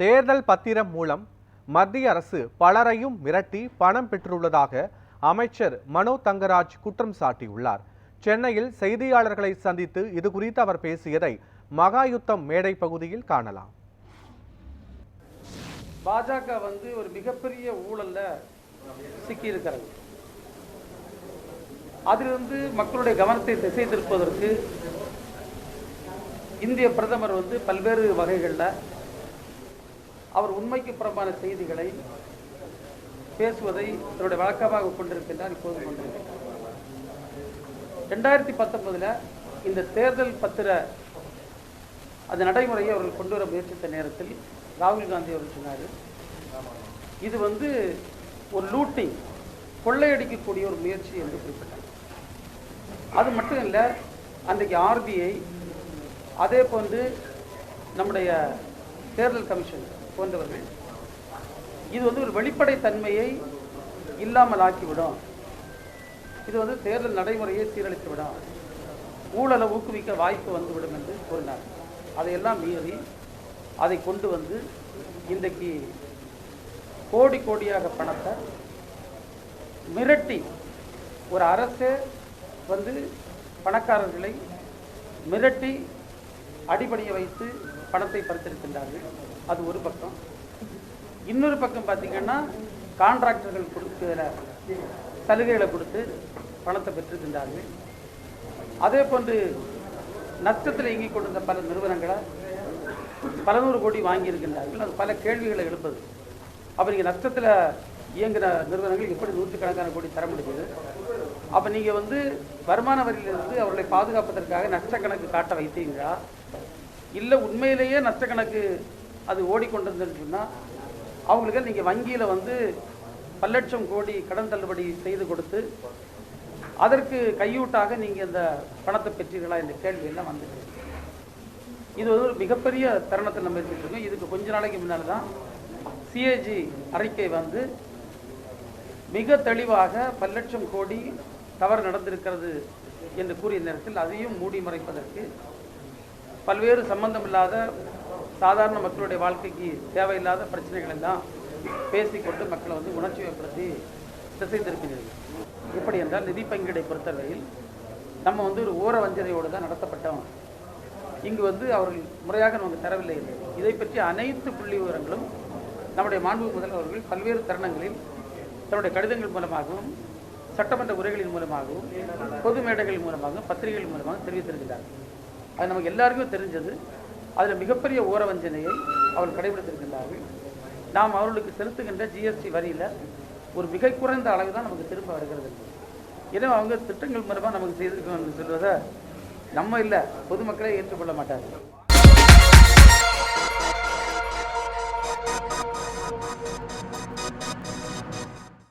தேர்தல் பத்திரம் மூலம் மத்திய அரசு பலரையும் மிரட்டி பணம் பெற்றுள்ளதாக அமைச்சர் மனோ தங்கராஜ் குற்றம் சாட்டியுள்ளார். சென்னையில் செய்தியாளர்களை சந்தித்து இது குறித்து அவர் பேசியதை மகாயுத்தம் மேடை பகுதியில் காணலாம். பாஜக வந்து ஒரு மிகப்பெரிய ஊழல்ல சிக்கியிருக்கிறது அதிலிருந்து மக்களுடைய கவனத்தை திசை திருப்பதற்கு இந்திய பிரதமர் வந்து பல்வேறு வகைகளில் அவர் உண்மைக்கு புறம்பான செய்திகளை பேசுவதை தன்னுடைய வழக்கமாக கொண்டிருக்கின்றார் இப்போது கொண்டிருக்கிறார் ரெண்டாயிரத்தி பத்தொன்பதில் இந்த தேர்தல் பத்திர அந்த நடைமுறையை அவர்கள் கொண்டு வர முயற்சித்த நேரத்தில் ராகுல் காந்தி அவர்கள் சொன்னார் இது வந்து ஒரு லூட்டிங் கொள்ளையடிக்கக்கூடிய ஒரு முயற்சி என்று குறிப்பிட்டார். அது மட்டும் இல்லை அன்றைக்கு ஆர்பிஐ அதே போன்று நம்முடைய தேர்தல் கமிஷன் போன்றவர்கள் இது வந்து ஒரு வெளிப்படைத்தன்மையை இல்லாமல் ஆக்கிவிடும் இது வந்து தேர்தல் நடைமுறையை சீரழித்து விடும் ஊழலை ஊக்குவிக்க வாய்ப்பு வந்துவிடும் என்று கூறினார். அதையெல்லாம் மீறி அதை கொண்டு வந்து இன்றைக்கு கோடி கோடியாக பணத்தை மிரட்டி ஒரு அரசே வந்து பணக்காரர்களை மிரட்டி அடிப்படையை வைத்து பணத்தை பறித்திருக்கின்றார்கள். அது ஒரு பக்கம். இன்னொரு பக்கம் பார்த்தீங்கன்னா கான்ட்ராக்டர்கள் கொடுக்கிற சலுகைகளை கொடுத்து பணத்தை பெற்றிருக்கின்றார்கள். அதே போன்று நஷ்டத்தில் இயங்கிக் கொண்டிருந்த பல நிறுவனங்களை பல நூறு கோடி வாங்கியிருக்கின்றார்கள். அது பல கேள்விகளை எழுப்பது. அப்போ நீங்கள் நஷ்டத்தில் இயங்குகிற நிறுவனங்கள் எப்படி நூற்றுக்கணக்கான கோடி தர முடியுது? அப்போ நீங்கள் வந்து வருமான வரியிலிருந்து அவர்களை பாதுகாப்பதற்காக நஷ்டக்கணக்கு காட்ட வைத்தீங்களா? இல்லை உண்மையிலேயே நஷ்டக்கணக்கு அது ஓடிக்கொண்டிருந்ததுன்னு சொன்னால் அவங்களுக்கு நீங்கள் வங்கியில் வந்து பல லட்சம் கோடி கடன் தள்ளுபடி செய்து கொடுத்து அதற்கு கையூட்டாக நீங்கள் இந்த பணத்தை பெற்றீர்களா என்ற கேள்வி எல்லாம் வந்துட்டு இது ஒரு மிகப்பெரிய தருணத்தில் நம்ம இருந்துட்டு இருக்கோம். இதுக்கு கொஞ்ச நாளைக்கு முன்னால் தான் சிஏஜி அறிக்கை வந்து மிக தெளிவாக பல லட்சம் கோடி தவறு நடந்திருக்கிறது என்று கூறிய நேரத்தில் அதையும் மூடி மறைப்பதற்கு பல்வேறு சம்பந்தமில்லாத சாதாரண மக்களுடைய வாழ்க்கைக்கு தேவையில்லாத பிரச்சனைகள் எல்லாம் பேசிக்கொண்டு மக்களை வந்து உணர்ச்சி ஏற்படுத்தி திசை திருப்பினீர்கள் எப்படி என்றால் நிதி பங்கீடை பொறுத்தவரையில் நம்ம வந்து ஒரு ஊர வஞ்சனையோடு தான் நடத்தப்பட்டோம். இங்கு வந்து அவர்கள் முறையாக நமக்கு தரவில்லை இதை பற்றி அனைத்து புள்ளி விவரங்களும் நம்முடைய மாண்பு முதல் அவர்கள் பல்வேறு தருணங்களில் தன்னுடைய கடிதங்கள் மூலமாகவும் சட்டமன்ற உரைகளின் மூலமாகவும் பொது மேடைகள் மூலமாகவும் பத்திரிகைகள் மூலமாக தெரிவித்திருக்கிறார்கள் அது நமக்கு எல்லாருக்கும் தெரிஞ்சது. அதில் மிகப்பெரிய ஓரவஞ்சனையை அவர்கள் கடைபிடித்திருக்கின்றார்கள். நாம் அவர்களுக்கு செலுத்துகின்ற ஜிஎஸ்டி வரியில் ஒரு மிக குறைந்த அளவு தான் நமக்கு திரும்ப வருகிறது. ஏன்னா அவங்க திட்டங்கள் மூலமாக நமக்கு செய்திருக்கோம் சொல்வதை நம்ம இல்லை பொதுமக்களே ஏற்றுக்கொள்ள மாட்டார்கள்.